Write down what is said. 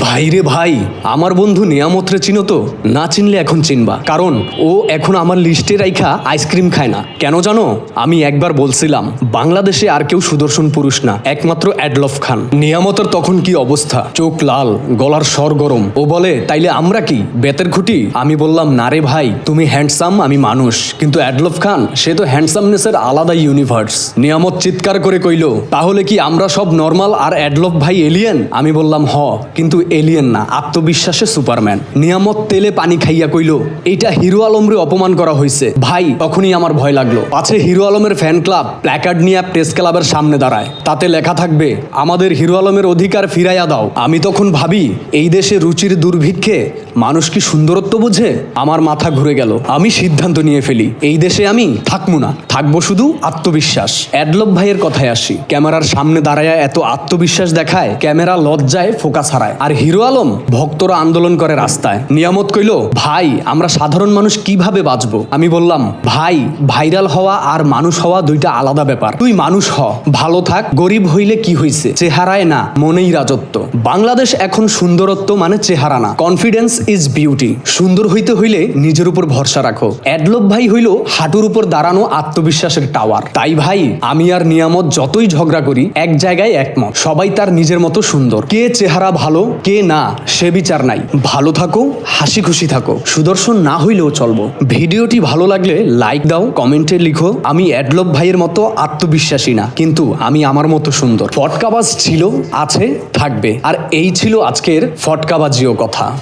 ভাই রে ভাই, আমার বন্ধু নিয়ামতরে চিনো তো? না চিনলে এখন চিনবা। কারণ ও এখন আমার লিস্টে রাইখা আইসক্রিম খায় না। কেন জানো? আমি একবার বলছিলাম, বাংলাদেশে আর কেউ সুদর্শন পুরুষ না, একমাত্র অ্যাডলফ খান। নিয়ামতের তখন কি অবস্থা? চোখ লাল, গলার স্বর গরম। ও বলে, তাইলে আমরা কি? বেতের খুঁটি? আমি বললাম, না রে ভাই, তুমি হ্যান্ডসাম, আমি মানুষ। কিন্তু অ্যাডলফ খান, সে তো হ্যান্ডসামনেসের আলাদা ইউনিভার্স নিয়ামত চিৎকার করে কইল, তাহলে কি আমরা সব নর্মাল আর অ্যাডলফ ভাই এলিয়েন আমি বললাম, হ। কিন্তু এলিয়েন না, আত্মবিশ্বাসে সুপারম্যান। নিয়ামত তেলে পানি খাইয়া কইল এইটা হিরো আলমরে অপমান করা হয়েছে ভাই, তখনই আমার ভয় লাগল। পাছে হিরো আলমের ফ্যান ক্লাব প্ল্যাকার্ড নিয়ে প্রেস ক্লাবের সামনে দাঁড়ায়। তাতে লেখা থাকবে, আমাদের হিরো আলমের অধিকার ফিরাইয়া দাও। আমি তখন ভাবি, এই দেশে রুচির দুর্ভিক্ষে মানুষ কি সুন্দরত্ব বুঝে? আমার মাথা ঘুরে গেল। আমি সিদ্ধান্ত নিয়ে ফেলি, এই দেশে আমি থাকব না। থাকব শুধু আত্মবিশ্বাস। অ্যাডলব ভাইয়ের কথায় আসি, ক্যামেরার সামনে দাঁড়ায় এত আত্মবিশ্বাস দেখায়, ক্যামেরা লজ্জায় ফোকাস হারায় আর হিরো আলম, ভক্তরা আন্দোলন করে রাস্তায়। নিয়ামত কইল, ভাই, আমরা সাধারণ মানুষ কীভাবে বাঁচবো? আমি বললাম, ভাই, ভাইরাল হওয়া আর মানুষ হওয়া দুইটা আলাদা ব্যাপার। তুই মানুষ হ, ভালো থাক, গরিব হইলে কি হইছে? চেহারায় না, মনেই রাজত্ব। বাংলাদেশ এখন সুন্দরত্ব মানে চেহারা না। কনফিডেন্স ইজ বিউটি সুন্দর হইতে হইলে নিজের উপর ভরসা রাখো। অ্যাডলব ভাই হইল হাঁটুর উপর দাঁড়ানো আত্মবিশ্বাসের টাওয়ার। তাই ভাই, আমি আর নিয়ামত যতই ঝগড়া করি, এক জায়গায় একমত। সবাই তার নিজের মতো সুন্দর। কে চেহারা ভালো কে না সে বিচার নাই। ভালো থাকো, হাসি খুশি থাকো। সুদর্শন না হইলেও চলবো। ভিডিওটি ভালো লাগলে লাইক দাও, কমেন্টে লিখো, আমি অ্যাডলভ ভাইয়ের মতো আত্মবিশ্বাসী না, কিন্তু আমি আমার মতো সুন্দর। ফটকাবাজ ছিল, আছে, থাকবে। আর এই ছিল আজকের ফটকাবাজিও কথা।